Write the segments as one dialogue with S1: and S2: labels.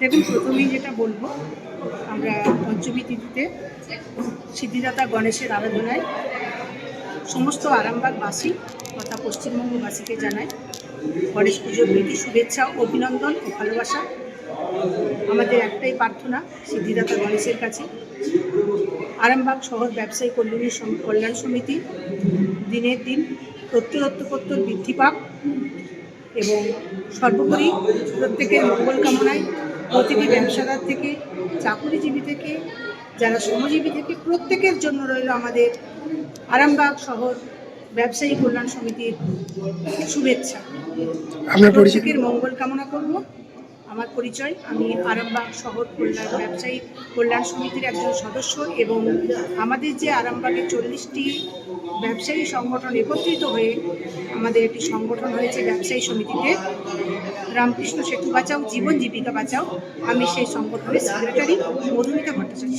S1: দেখুন, প্রথমেই যেটা বলব, আমরা পঞ্চমী তিথিতে সিদ্ধিদাতা গণেশের আরাধনায় সমস্ত আরামবাগবাসী তথা পশ্চিমবঙ্গবাসীকে জানাই গণেশ পুজোর প্রীতি, শুভেচ্ছা অভিনন্দন ও ভালোবাসা। আমাদের একটাই প্রার্থনা সিদ্ধিদাতা গণেশের কাছে। আরামবাগ শহর ব্যবসায়ী কল্যাণী কল্যাণ সমিতি দিনের দিন প্রত্যুত্তর বৃদ্ধি পাক এবং সর্বোপরি প্রত্যেকের মঙ্গল কামনায় প্রতিটি ব্যবসাদার থেকে চাকুরিজীবী থেকে যারা শ্রমজীবী থেকে প্রত্যেকের জন্য রইল আমাদের আরামবাগ শহর ব্যবসায়ী কল্যাণ সমিতির শুভেচ্ছা।
S2: আমরা পরিচিতির
S1: প্রত্যেকের মঙ্গল কামনা করব। আমার পরিচয়। আমি আরামবাগ শহর কল্যাণ ব্যবসায়ী, কল্যাণ সমিতির একজন সদস্য এবং আমাদের যে আরামবাগের চল্লিশটি ব্যবসায়ী সংগঠন একত্রিত হয়ে আমাদের একটি সংগঠন হয়েছে ব্যবসায়ী সমিতিতে। রামকৃষ্ণ সেতু বাঁচাও, জীবন জীবিকা বাঁচাও। আমি সেই সংগঠনের সেক্রেটারি মধুমিতা ভট্টাচার্য।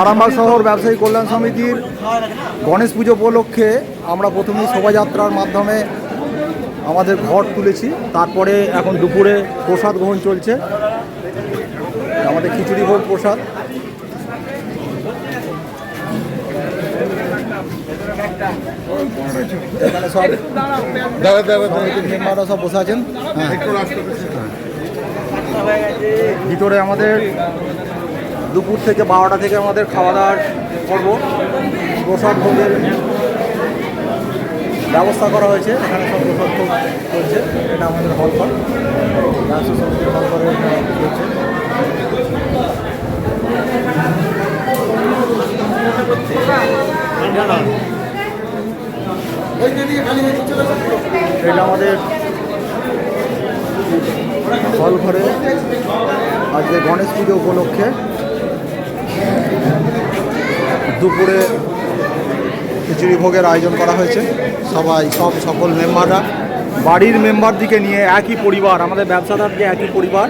S3: আরামবাগ শহর ব্যবসায়ী কল্যাণ সমিতির গণেশ পুজো উপলক্ষে আমরা প্রথমেই শোভাযাত্রার মাধ্যমে আমাদের ঘর তুলেছি। তারপরে এখন দুপুরে প্রসাদ গ্রহণ চলছে। আমাদের খিচুড়ি ভোগ প্রসাদ। এখানে সব মেম্বাররা সব বসে আছেন। হ্যাঁ। ভিতরে আমাদের দুপুর থেকে বারোটা থেকে আমাদের খাওয়া দাওয়ার করব প্রসাদ ভোগের ব্যবস্থা করা হয়েছে। এখানে সব প্রসাদ ভোগ চলছে। এটা আমাদের হল ঘর। সমিতির হল ঘরে চলছে। এটা আমাদের হল ঘরে। আজকে গণেশ পুজো উপলক্ষে দুপুরে খিচুড়ি ভোগের আয়োজন করা হয়েছে। সবাই সব সকল মেম্বাররা। বাড়ির মেম্বারদিকে নিয়ে একই পরিবার আমাদের ব্যবসাদারকে একই পরিবার।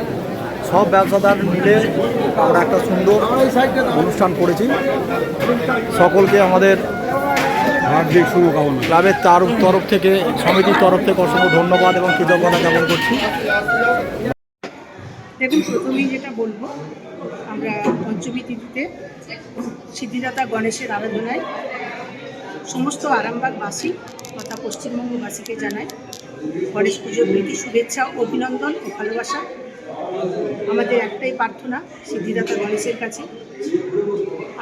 S3: সব ব্যবসাদার মিলে আমরা একটা সুন্দর অনুষ্ঠান করেছি। সকলকে আমাদের হার্দিক শুভকামনা। ক্লাবের তার তরফ থেকে সমিতির তরফ থেকে অসংখ্য ধন্যবাদ এবং কৃতজ্ঞতা জ্ঞাপন করছি।
S1: দেখুন প্রথমেই যেটা বলব আমরা পঞ্চমী তিথিতে সিদ্ধিদাতা গণেশের আরাধনায় সমস্ত আরামবাগবাসী তথা পশ্চিমবঙ্গবাসীকে জানাই গণেশ পুজোর প্রীতি, শুভেচ্ছা অভিনন্দন ও ভালোবাসা। আমাদের একটাই প্রার্থনা সিদ্ধিদাতা গণেশের কাছে।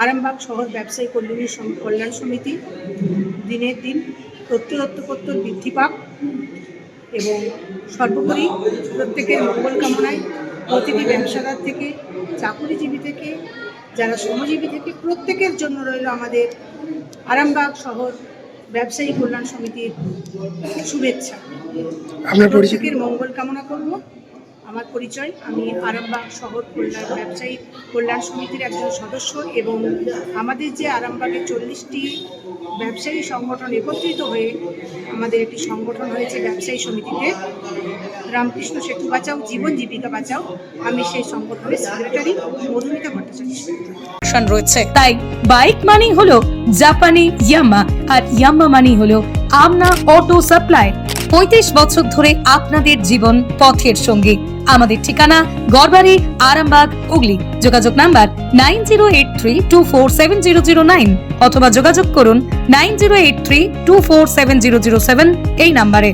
S1: আরামবাগ শহর ব্যবসায়ী কল্যাণী কল্যাণ সমিতি দিনের দিন প্রত্যুত্তর বৃদ্ধি পাক এবং সর্বোপরি প্রত্যেকের মঙ্গল কামনায় প্রতিটি ব্যবসাদার থেকে চাকুরিজীবী থেকে যারা শ্রমজীবী থেকে প্রত্যেকের জন্য রইল আমাদের আরামবাগ শহর ব্যবসায়ী কল্যাণ সমিতির শুভেচ্ছা।
S2: আমরা পরিচিত
S1: প্রত্যেকের মঙ্গল কামনা করব। আমার পরিচয়। আমি আরামবাগ শহর কল্যাণ ব্যবসায়ী কল্যাণ সমিতির একজন সদস্য এবং আমাদের যে আরামবাগের চল্লিশটি ব্যবসায়ী সংগঠন একত্রিত হয়ে আমাদের একটি সংগঠন হয়েছে ব্যবসায়ী সমিতিতে। রামকৃষ্ণ সেতু বাঁচাও, জীবন জীবিকা বাঁচাও। আমি সেই সংগঠনের সেক্রেটারি মধুমিতা ভট্টাচার্য।
S4: রয়েছে। তাই বাইক মানেই হলো জাপানি ইয়াম্মা আর ইয়াম্মা মানেই হলো আমনা অটো সাপ্লাই পঁয়ত্রিশ বছর ধরে আপনাদের জীবন পথের সঙ্গী। আমাদের ঠিকানা গড়বাড়ি, আরামবাগ, হুগলি। যোগাযোগ number nine zero eight three two four seven zero zero nine অথবা যোগাযোগ করুন nine zero eight three two four seven zero zero seven এই নাম্বারে।